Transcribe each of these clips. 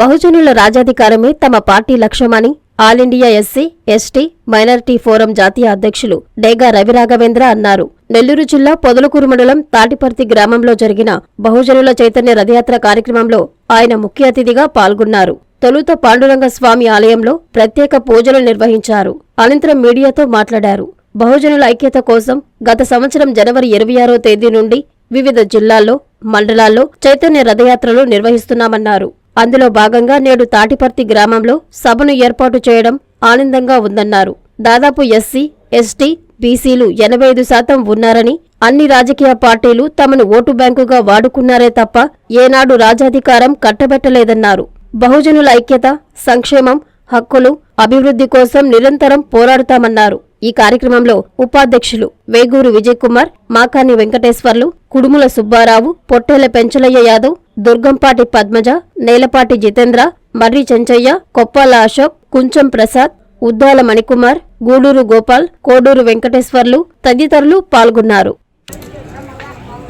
బహుజనుల రాజాధికారమే తమ పార్టీ లక్ష్యమని all India SC ST minority forum జాతీయ అధ్యక్షులు డేగా రవిరాఘవేంద్ర అన్నారు. నెల్లూరు జిల్లా పొదలకూరు మండలం తాటిపర్తి గ్రామంలో జరిగిన బహుజనుల చైతన్య రథయాత్ర కార్యక్రమంలో ఆయన ముఖ్య అతిథిగా పాల్గొన్నారు. తొలుత పాండురంగ స్వామి ఆలయంలో ప్రత్యేక పూజలు నిర్వహించారు. అనంతరం మీడియాతో మాట్లాడారు. బహుజనుల ఐక్యత కోసం గత సంవత్సరం జనవరి ఇరవై ఆరో తేదీ నుండి వివిధ జిల్లాల్లో మండలాల్లో చైతన్య రథయాత్రలు నిర్వహిస్తున్నామన్నారు. అందులో భాగంగా నేడు తాటిపర్తి గ్రామంలో సభను ఏర్పాటు చేయడం ఆనందంగా ఉందన్నారు. దాదాపు ఎస్సీ ఎస్టీ బీసీలు ఎనభై ఐదు శాతం ఉన్నారని అన్ని రాజకీయ పార్టీలు తమను ఓటు బ్యాంకుగా వాడుకున్నారే తప్ప ఏనాడు రాజాధికారం కట్టబెట్టలేదన్నారు. బహుజనుల ఐక్యత సంక్షేమం హక్కులు అభివృద్ధి కోసం నిరంతరం పోరాడుతామన్నారు. ఈ కార్యక్రమంలో ఉపాధ్యక్షులు వేగూరు విజయ్ కుమార్ మాకాని వెంకటేశ్వర్లు కుడుముల సుబ్బారావు పొట్టేల పెంచలయ్య యాదవ్ దుర్గంపాటి పద్మజ నేలపాటి జితేంద్ర మర్రి చెంచయ్య కొప్పాల అశోక్ కుంచం ప్రసాద్ ఉద్దాల మణికుమార్ గూడూరు గోపాల్ కోడూరు వెంకటేశ్వర్లు తదితరులు పాల్గొన్నారు.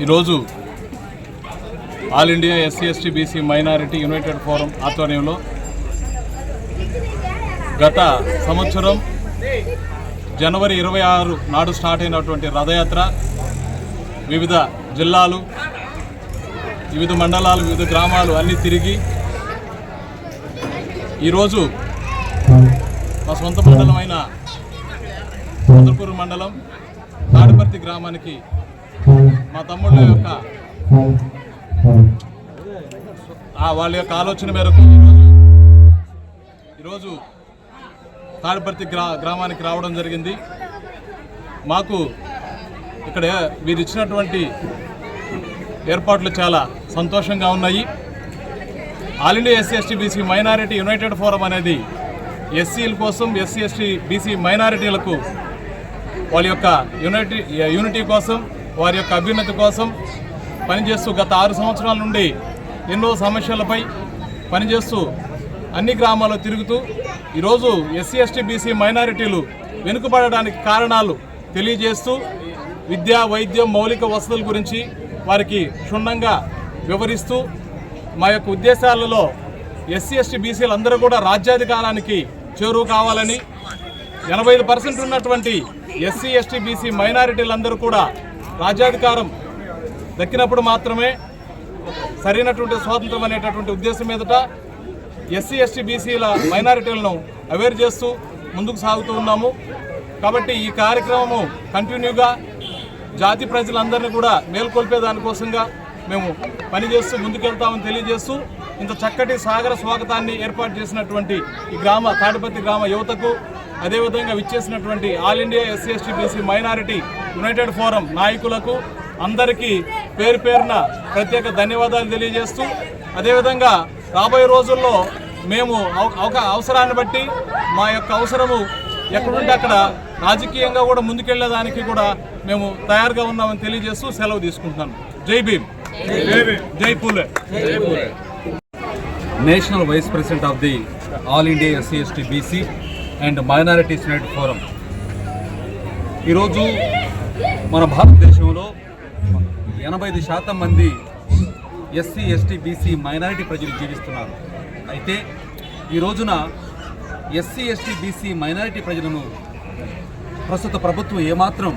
ఈరోజు all India SC ST BC minority united forum ఆధ్వర్యంలో గత సంవత్సరం జనవరి ఇరవై ఆరు నాడు స్టార్ట్ అయినటువంటి రథయాత్ర వివిధ జిల్లాలు వివిధ మండలాలు వివిధ గ్రామాలు అన్నీ తిరిగి ఈరోజు మా సొంత మండలమైన చంద్రపూర్ మండలం తాడిపర్తి గ్రామానికి మా తమ్ముళ్ళ యొక్క వాళ్ళ యొక్క ఆలోచన మేరకు ఈరోజు ఈరోజు తాడిపర్తి గ్రా గ్రామానికి రావడం జరిగింది. మాకు ఇక్కడ వీరు ఇచ్చినటువంటి ఏర్పాట్లు చాలా సంతోషంగా ఉన్నాయి. All India SC ST BC minority united forum అనేది ఎస్సీల కోసం ఎస్సీ ఎస్టీ బీసీ మైనారిటీలకు వాళ్ళ యొక్క యూనిటీ యూనిటీ కోసం వారి యొక్క అభ్యున్నతి కోసం పనిచేస్తూ గత ఆరు సంవత్సరాల నుండి ఎన్నో సమస్యలపై పనిచేస్తూ అన్ని గ్రామాల్లో తిరుగుతూ ఈరోజు ఎస్సీ ఎస్టీ బీసీ మైనారిటీలు వెనుకబడడానికి కారణాలు తెలియజేస్తూ విద్య వైద్యం మౌలిక వసతుల గురించి వారికి క్షుణ్ణంగా వివరిస్తూ మా యొక్క ఉద్దేశాలలో ఎస్సీ ఎస్టీ బీసీలు అందరూ కూడా రాజ్యాధికారానికి చేరువు కావాలని ఎనభై ఐదు పర్సెంట్ ఉన్నటువంటి ఎస్సీ ఎస్టీ బీసీ మైనారిటీలందరూ కూడా రాజ్యాధికారం దక్కినప్పుడు మాత్రమే సరైనటువంటి స్వాతంత్రం అనేటటువంటి ఉద్దేశం మీదట ఎస్సీ ఎస్టీ బీసీల మైనారిటీలను అవేర్ చేస్తూ ముందుకు సాగుతూ ఉన్నాము. కాబట్టి ఈ కార్యక్రమము కంటిన్యూగా జాతి ప్రజలందరినీ కూడా మేల్కొల్పే దానికోసంగా మేము పనిచేస్తూ ముందుకెళ్తామని తెలియజేస్తూ ఇంత చక్కటి సాగర స్వాగతాన్ని ఏర్పాటు చేసినటువంటి ఈ గ్రామ తాడిపత్రి గ్రామ యువతకు అదేవిధంగా విచ్చేసినటువంటి all India SC ST BC minority united forum నాయకులకు అందరికీ పేరు పేరున ప్రత్యేక ధన్యవాదాలు తెలియజేస్తూ అదేవిధంగా రాబోయే రోజుల్లో మేము అవ- అవసరాన్ని బట్టి మా యొక్క అవసరము ఎక్కడుంటే అక్కడ రాజకీయంగా కూడా ముందుకెళ్ళేదానికి కూడా మేము తయారుగా ఉన్నామని తెలియజేస్తూ సెలవు తీసుకుంటున్నాను. జై భీమ్. జై Phule. National vice president of the all India SC ST BC and minorities united forum. ఈరోజు మన భారతదేశంలో ఎనభై ఐదు శాతం మంది ఎస్సీ ఎస్టీ బీసీ మైనారిటీ ప్రజలు జీవిస్తున్నారు. అయితే ఈ రోజున ఎస్సీ ఎస్టీ బీసీ మైనారిటీ ప్రజలను ప్రస్తుత ప్రభుత్వం ఏమాత్రం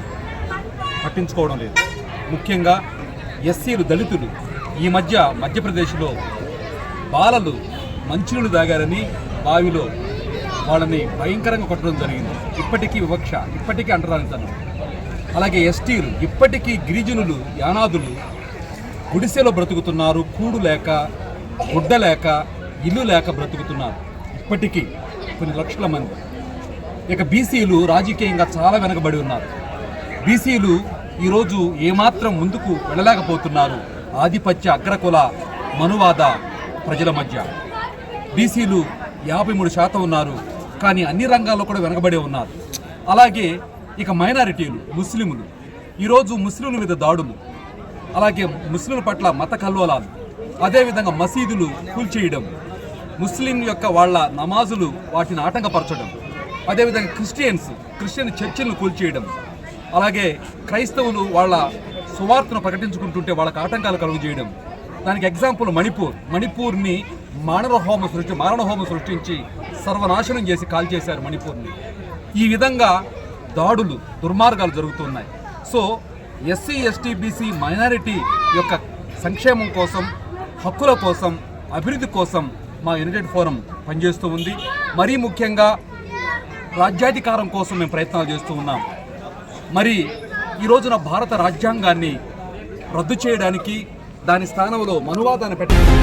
పట్టించుకోవడం లేదు. ముఖ్యంగా ఎస్సీలు దళితులు ఈ మధ్య మధ్యప్రదేశ్లో బాలలు మంచినీళ్ళు తాగారని బావిలో వాళ్ళని భయంకరంగా కొట్టడం జరిగింది. ఇప్పటికీ వివక్ష ఇప్పటికీ అంటరానితనం. అలాగే ఎస్టీలు ఇప్పటికీ గిరిజనులు యానాదులు గుడిసెలో బ్రతుకుతున్నారు కూడు లేక గుడ్డ లేక ఇల్లు లేక బ్రతుకుతున్నారు. ఇప్పటికీ కొన్ని లక్షల మంది. ఇక బీసీలు రాజకీయంగా చాలా వెనకబడి ఉన్నారు. బీసీలు ఈరోజు ఏమాత్రం ముందుకు వెళ్ళలేకపోతున్నారు. ఆధిపత్య అగ్రకుల మనువాద ప్రజల మధ్య. బీసీలు యాభై మూడు శాతం ఉన్నారు కానీ అన్ని రంగాల్లో కూడా వెనకబడే ఉన్నారు. అలాగే ఇక మైనారిటీలు ముస్లింలు ఈరోజు ముస్లింల మీద దాడులు. అలాగే ముస్లింల పట్ల మత కల్లోలాలు అదేవిధంగా మసీదులు కూల్చేయడం ముస్లిం యొక్క వాళ్ళ నమాజులు వాటిని ఆటంకపరచడం అదేవిధంగా క్రిస్టియన్స్ క్రిస్టియన్ చర్చిలను కూల్చేయడం అలాగే క్రైస్తవులు వాళ్ళ సువార్తను ప్రకటించుకుంటుంటే వాళ్ళకి ఆటంకాలు కలుగు చేయడం దానికి ఎగ్జాంపుల్ మణిపూర్. మణిపూర్ని మానవహోమ సృష్టి మారణహోమం సృష్టించి సర్వనాశనం చేసి కాల్ చేశారు మణిపూర్ని. ఈ విధంగా దాడులు దుర్మార్గాలు జరుగుతున్నాయి. So SC ST BC minority యొక్క సంక్షేమం కోసం హక్కుల కోసం అభివృద్ధి కోసం మా యునైటెడ్ ఫోరం పనిచేస్తూ ఉంది. మరీ ముఖ్యంగా రాజ్యాధికారం కోసం మేము ప్రయత్నాలు చేస్తూ ఉన్నాం. మరి ఈ రోజున భారత రాజ్యాంగాన్ని రద్దు చేయడానికి దాని స్థానంలో మనువాదాన్ని పెట్టడానికి